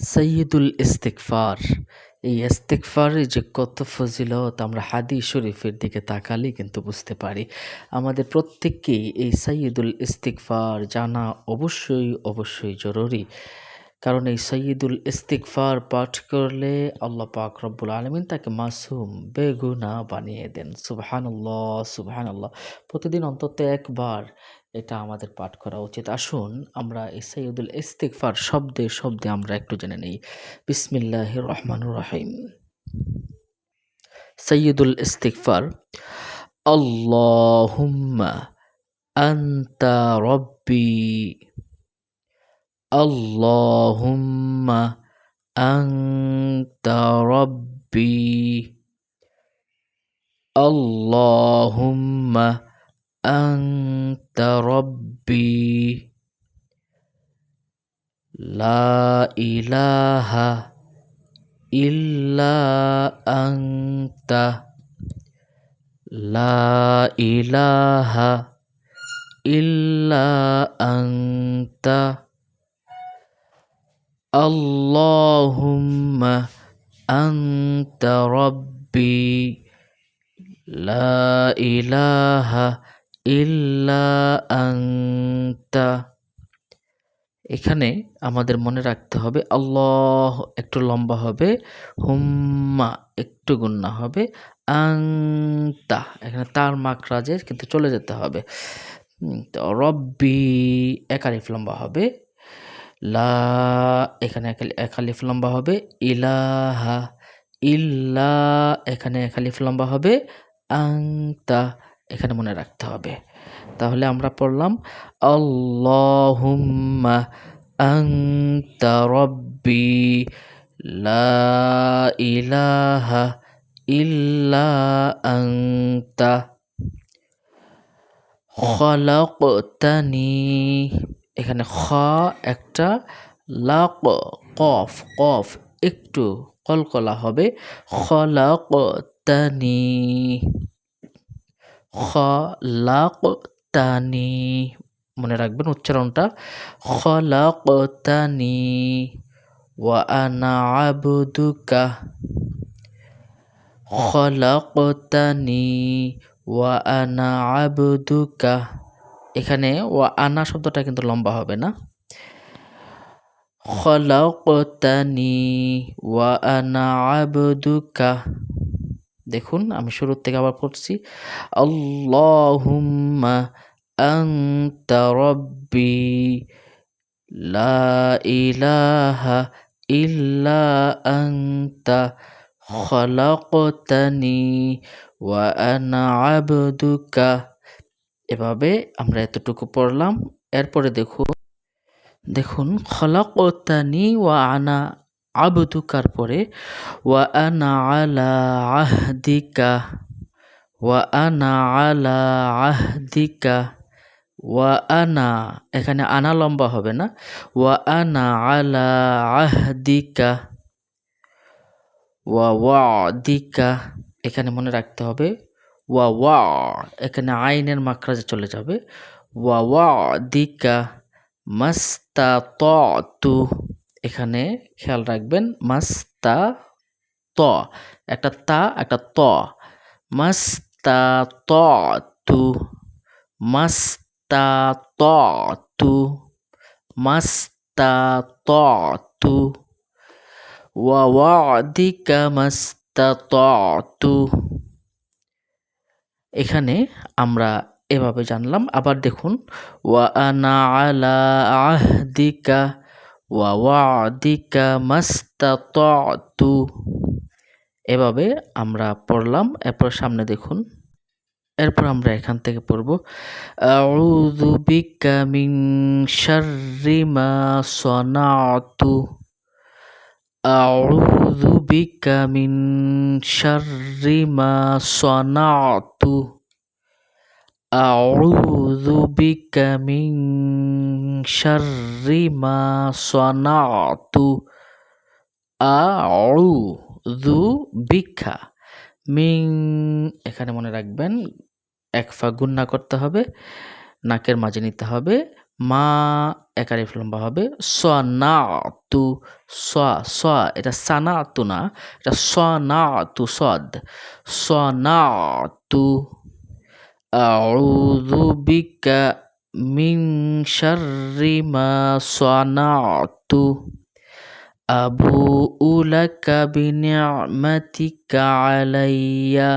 সৈয়দুল ইস্তিকফার এই ইস্তিকফারের যে কত ফজিলত আমরা হাদি শরীফের দিকে তাকালেই কিন্তু বুঝতে পারি। আমাদের প্রত্যেককেই এই সৈয়দুল ইস্তিকফার জানা অবশ্যই অবশ্যই জরুরি। কারণ এই সৈয়দুল ইস্তিকফার পাঠ করলে আল্লাহ পাক রব্বুল আলমিন তাকে মাসুম বেগুনা বানিয়ে দেন। সুবহানাল্লাহ সুবহানাল্লাহ। প্রতিদিন অন্তত একবার এটা আমাদের পাঠ করা উচিত। আসুন আমরা এই সৈয়দুল ইস্তিকফার শব্দে শব্দে আমরা একটু জেনে নিই। বিসমিল্লাহ রহমান রহিম। সৈয়দুল ইস্তিকফার আল্লাহুম্মা আন্তা রব্বি, আল্লাহুম্মা আন্তা রব্বি, আল্লাহুম্মা أنت ربي لا إله إلا أنت. لا إله إلا أنت. اللهم أنت ربي. لا إله ইল্লা আংতা এখানে আমাদের মনে রাখতে হবে, আল্লাহ একটু লম্বা হবে, হুম্মা একটু গুন্না হবে আংতা এখানে তার মাকরাজে কিন্তু চলে যেতে হবে। তো রব্বি একালিফ লম্বা হবে, লা এখানে একালিফ লম্বা হবে, ইলাহা ইল্লা এখানে একালিফ লম্বা হবে আংতা এখানে মনে রাখতে হবে। তাহলে আমরা পড়লাম, আল্লাহুম্মা আনতা রব্বি লা ইলাহা ইল্লা আনতা খলাকতানি। এখানে খ একটা, লাক, কফ কফ একটু কলকলা হবে। খলাকতানি। খলাকতানি, মনে রাখবেন উচ্চারণটা, খলাকতানি, ওয়া আনা আবদুকা, খলাকতানি, ওয়া আনা আবদুকা। এখানে ওয়া আনা শব্দটা কিন্তু লম্বা হবে না। খলাকতানি, ওয়া আনা আবদুকা। দেখুন, আমি শুরুর থেকে আবার পড়ছি। আল্লাহুম্মা রব্বি লা ইলাহা খলাকতানি ওয়া এভাবে আমরা এতটুকু পড়লাম। এরপরে দেখুন দেখুন, খলাকতানি ওয়া আনা আবদুকার পরে, ওয়া আনা আলা আহদিকা, ওয়া আনা আলা আহদিকা, ওয়া আনা এখানে আনা লম্বা হবে না, ওয়া আনা আলা আহদিকা, ওয়া ওয়াদিকা এখানে মনে রাখতে হবে, ওয়া ওয়া এখানে আইনের মাকরাজে চলে যাবে, ওয়া ওয়াদিকা মাস্তা তু এখানে খেয়াল রাখবেন মাস্তা ত একটা তা, একটা ত। মাস্তা ত তু মাস্তা ত তু মাস্তা ত তু ওয়াদিকা মাস্তা ত তু এখানে আমরা এভাবে জানলাম। আবার দেখুন, ওয়া আনা আলা আহদিকা ওয়াদিকা মাস্তাতু এভাবে আমরা পড়লাম। এরপর সামনে দেখুন। এরপর আমরা এখান থেকে পড়ব। আউযু বিকা মিন শাররি মা সানাতু আউযু বিকা মিন শাররি মা সানাতু আউযু বিকা মিন শাররি মা সানাতু আউযু বিকা মিং এখানে মনে রাখবেন, এক ফা গুন্না করতে হবে, নাকের মাঝে নিতে হবে, মা একারিফ লম্বা হবে সনাতু সা সা এটা সানাতু না, এটা সনাতু সদ সনাতু আউযু বিকা মিন শাররি মা সনাতু আবুউ লাকা বিনি'মাতিকা আলাইয়া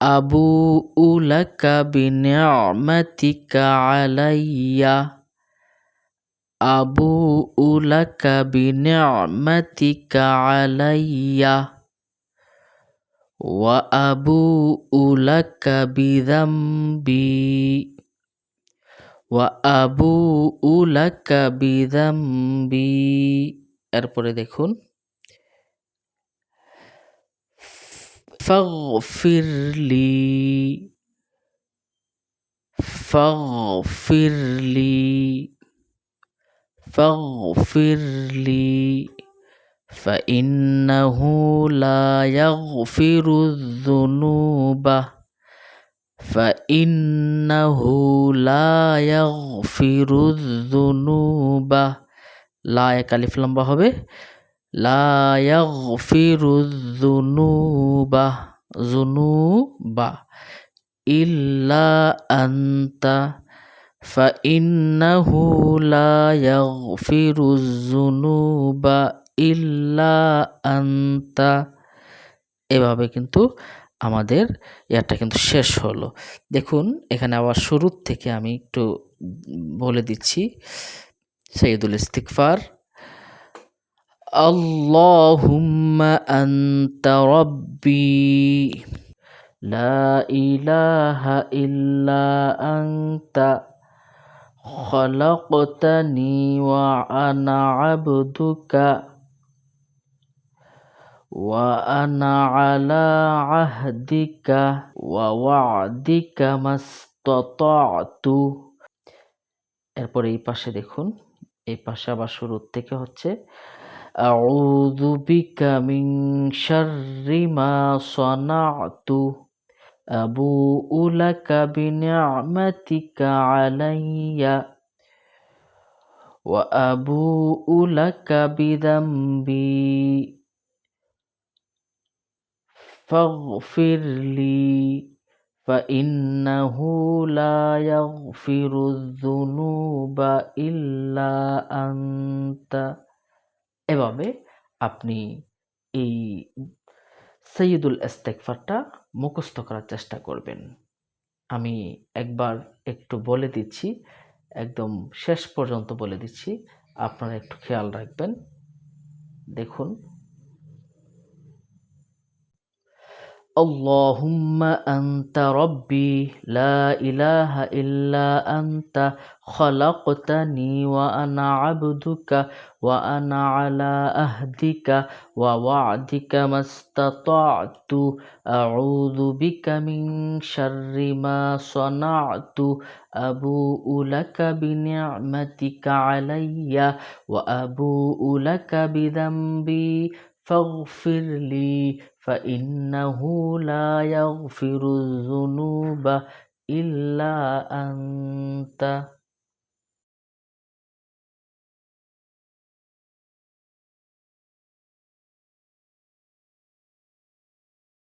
আবুউ লাকা বিনি'মাতিকা আলাইয়া আবুউ লাকা বিনি'মাতিকা আলাইয়া ওয়া আবুউ লাকা বিযামবি ওয়া আবুউ লাকা বিযামবি এরপরে দেখুন ফাগফিরলি ফাগফিরলি ফাগফিরলি فإنه لا يغفر الذنوب فإنه لا يغفر الذنوب লা এক আলিফ লম্বা হবে লা ইয়াগফিরু যুনুবা যুনুবা ইল্লা আনতা فإنه لا يغفر الذنوب ইল্লা আন্তা এভাবে কিন্তু আমাদের ইয়ারটা কিন্তু শেষ হলো দেখুন এখানে আবার শুরুর থেকে আমি একটু বলে দিচ্ছি সৈয়দুল ইস্তিকফার আল্লাহুম্মা আন্তা রব্বি লা ইলাহা ইল্লা আন্তা خلقتني وأنا عبدك وأنا على عهدك ووعدك ما استطعت এরপরে এই পাশে দেখুন এই পাশে আবার শুরুর থেকে হচ্ছে আউযু বিকা মিন শাররি মা সানাতু আবুউ লাকা বিনি'মাতিকা আলাইয়া ওয়া আবুউ লাকা বিযামবি فاغفر لي فإنه لا يغفر الذنوب إلا أنت এভাবে আপনি এই সৈয়দুল ইস্তেগফারটা মুখস্থ করার চেষ্টা করবেন আমি একবার একটু বলে দিচ্ছি একদম শেষ পর্যন্ত বলে দিচ্ছি আপনারা একটু খেয়াল রাখবেন দেখুন اللهم أنت ربي لا إله إلا أنت خلقتني وأنا عبدك وأنا على أهدك ووعدك ما استطعت. أعوذ بك من شر ما صنعت. أبوء لك بنعمتك علي وأبوء لك بذنبي. فاغفر لي فإنه لا يغفر الذنوب إلا أنت.